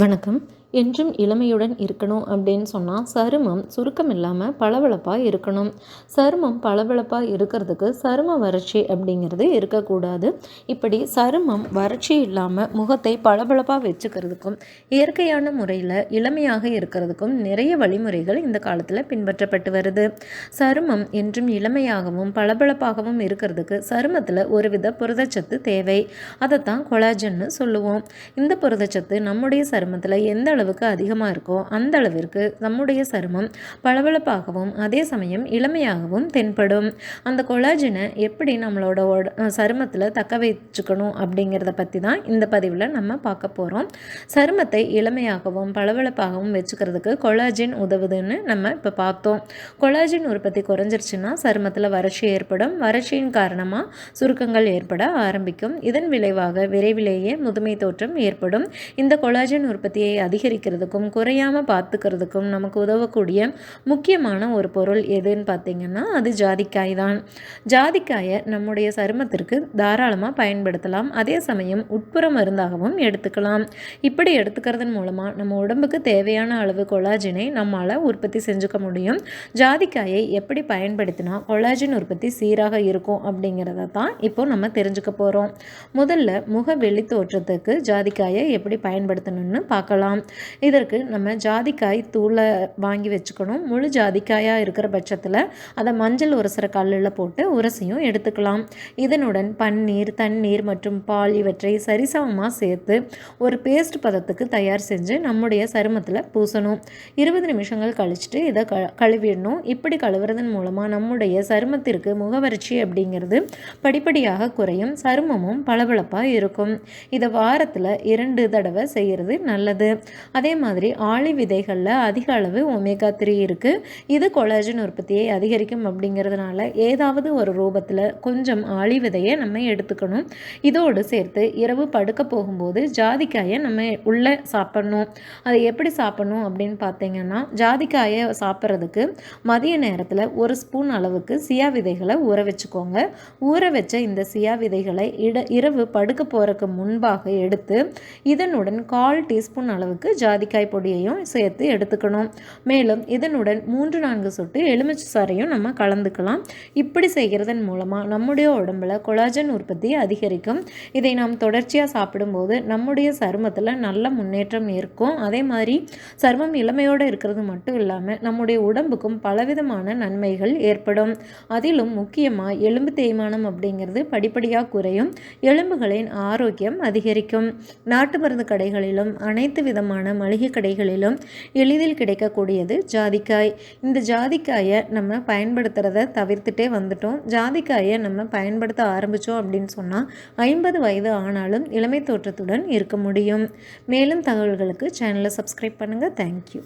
வணக்கம். என்றும் இளமையுடன் இருக்கணும் அப்படின்னு சொன்னால் சருமம் சுருக்கம் இல்லாமல் பளபளப்பாக இருக்கணும். சருமம் பளபளப்பாக இருக்கிறதுக்கு சரும வறட்சி அப்படிங்கிறது இருக்கக்கூடாது. இப்படி சருமம் வறட்சி இல்லாமல் முகத்தை பளபளப்பாக வச்சுக்கிறதுக்கும் இயற்கையான முறையில் இளமையாக இருக்கிறதுக்கும் நிறைய வழிமுறைகள் இந்த காலத்தில் பின்பற்றப்பட்டு வருது. சருமம் என்றும் இளமையாகவும் பளபளப்பாகவும் இருக்கிறதுக்கு சருமத்தில் ஒருவித புரதச்சத்து தேவை. அதைத்தான் கொலாஜன்னு சொல்லுவோம். இந்த புரதச்சத்து நம்முடைய சருமத்தில் எந்த அளவுக்கு அதிகமாக இருக்கோ அந்த அளவிற்கு நம்முடைய சருமம் பளபளப்பாகவும் அதே சமயம் இளமையாகவும் தென்படும். அந்த கொலாஜினை எப்படி நம்மளோட சருமத்தில் தக்க வச்சுக்கணும் அப்படிங்கிறத பற்றி தான் இந்த பதிவில் நம்ம பார்க்க போகிறோம் சருமத்தை இளமையாகவும் பளபளப்பாகவும் வச்சுக்கிறதுக்கு கொலாஜின் உதவுதுன்னு நம்ம இப்போ பார்த்தோம். கொலாஜின் உற்பத்தி குறைஞ்சிருச்சுன்னா சருமத்தில் வறட்சி ஏற்படும். வறட்சியின் காரணமாக சுருக்கங்கள் ஏற்பட ஆரம்பிக்கும். இதன் விளைவாக விரைவிலேயே முதுமை தோற்றம் ஏற்படும். இந்த கொலாஜின் உற்பத்தியை அதிகரி அதிகரிக்கிறதுக்கும் குறையாமல் பார்த்துக்கிறதுக்கும் நமக்கு உதவக்கூடிய முக்கியமான ஒரு பொருள் எதுன்னு பார்த்திங்கன்னா அது ஜாதிக்காய் தான். ஜாதிக்காயை நம்முடைய சருமத்திற்கு தாராளமாக பயன்படுத்தலாம். அதே சமயம் உட்புற மருந்தாகவும் எடுத்துக்கலாம். இப்படி எடுத்துக்கிறதன் மூலமாக நம்ம உடம்புக்கு தேவையான அளவு கொலாஜினை நம்மளால் உற்பத்தி செஞ்சுக்க முடியும். ஜாதிக்காயை எப்படி பயன்படுத்தினா கொலாஜின் உற்பத்தி சீராக இருக்கும் அப்படிங்கிறத தான் இப்போ நம்ம தெரிஞ்சுக்க போகிறோம் முதல்ல முக வெளி தோற்றத்துக்கு ஜாதிக்காயை எப்படி பயன்படுத்தணும்னு பார்க்கலாம். இதற்கு நம்ம ஜாதிக்காய் தூளை வாங்கி வச்சுக்கணும். முழு ஜாதிக்காயாக இருக்கிற பட்சத்தில் அதை மஞ்சள் உரசுற கல்லில் போட்டு உரசியும் எடுத்துக்கலாம். இதனுடன் பன்னீர் தண்ணீர் மற்றும் பால் இவற்றை சரிசமமாக சேர்த்து ஒரு பேஸ்ட் பதத்துக்கு தயார் செஞ்சு நம்முடைய சருமத்தில் பூசணும். இருபது நிமிஷங்கள் கழிச்சுட்டு இதை க கழுவிடணும். இப்படி கழுவுறதன் மூலமாக நம்முடைய சருமத்திற்கு முகவறட்சி அப்படிங்கிறது படிப்படியாக குறையும். சருமமும் பளபளப்பாக இருக்கும். இதை வாரத்தில் இரண்டு தடவை செய்கிறது நல்லது. அதே மாதிரி ஆளி விதைகளில் அதிக அளவு ஒமேகா த்ரீ இருக்குது இது கொலாஜன் உற்பத்தியை அதிகரிக்கும் அப்படிங்கிறதுனால ஏதாவது ஒரு ரூபத்தில் கொஞ்சம் ஆளி விதையை நம்ம எடுத்துக்கணும். இதோடு சேர்த்து இரவு படுக்க போகும்போது ஜாதிக்காயை நம்ம உள்ளே சாப்பிட்ணும். அதை எப்படி சாப்பிட்ணும் அப்படின்னு பார்த்தீங்கன்னா ஜாதிக்காயை சாப்பிட்றதுக்கு மதிய நேரத்தில் ஒரு ஸ்பூன் அளவுக்கு சியா விதைகளை ஊற வச்சுக்கோங்க. ஊற வச்ச இந்த சியா விதைகளை இட இரவு படுக்க போகிறதுக்கு முன்பாக எடுத்து இதனுடன் கால் டீஸ்பூன் அளவுக்கு ஜாதிக்காய் பொடியையும் சேர்த்து எடுத்துக்கணும். மேலும் இதனுடன் மூன்று நான்கு சொட்டு எலுமிச்சை சாறையும் நம்ம கலந்துக்கலாம். இப்படி செய்கிறதன் மூலமாக நம்முடைய உடம்புல கொலாஜன் உற்பத்தி அதிகரிக்கும். இதை நாம் தொடர்ச்சியாக சாப்பிடும்போது நம்முடைய சருமத்தில் நல்ல முன்னேற்றம் இருக்கும் அதே மாதிரி சர்மம் இளமையோடு இருக்கிறது மட்டும் இல்லாமல் நம்முடைய உடம்புக்கும் பலவிதமான நன்மைகள் ஏற்படும். அதிலும் முக்கியமாக எலும்பு தேய்மானம் அப்படிங்கிறது படிப்படியாக குறையும். எலும்புகளின் ஆரோக்கியம் அதிகரிக்கும். நாட்டு மருந்து கடைகளிலும் அனைத்து விதமான விதமான மளிகை கடைகளிலும் எளிதில் கிடைக்கக்கூடியது ஜாதிக்காய். இந்த ஜாதிக்காயை நம்ம பயன்படுத்துகிறத தவிர்த்துட்டே வந்துட்டோம். ஜாதிக்காயை நம்ம பயன்படுத்த ஆரம்பித்தோம் அப்படின்னு சொன்னால் ஐம்பது வயது ஆனாலும் இளமை தோற்றத்துடன் இருக்க முடியும். மேலும் தகவல்களுக்கு சேனலை சப்ஸ்கிரைப் பண்ணுங்கள் தேங்க்யூ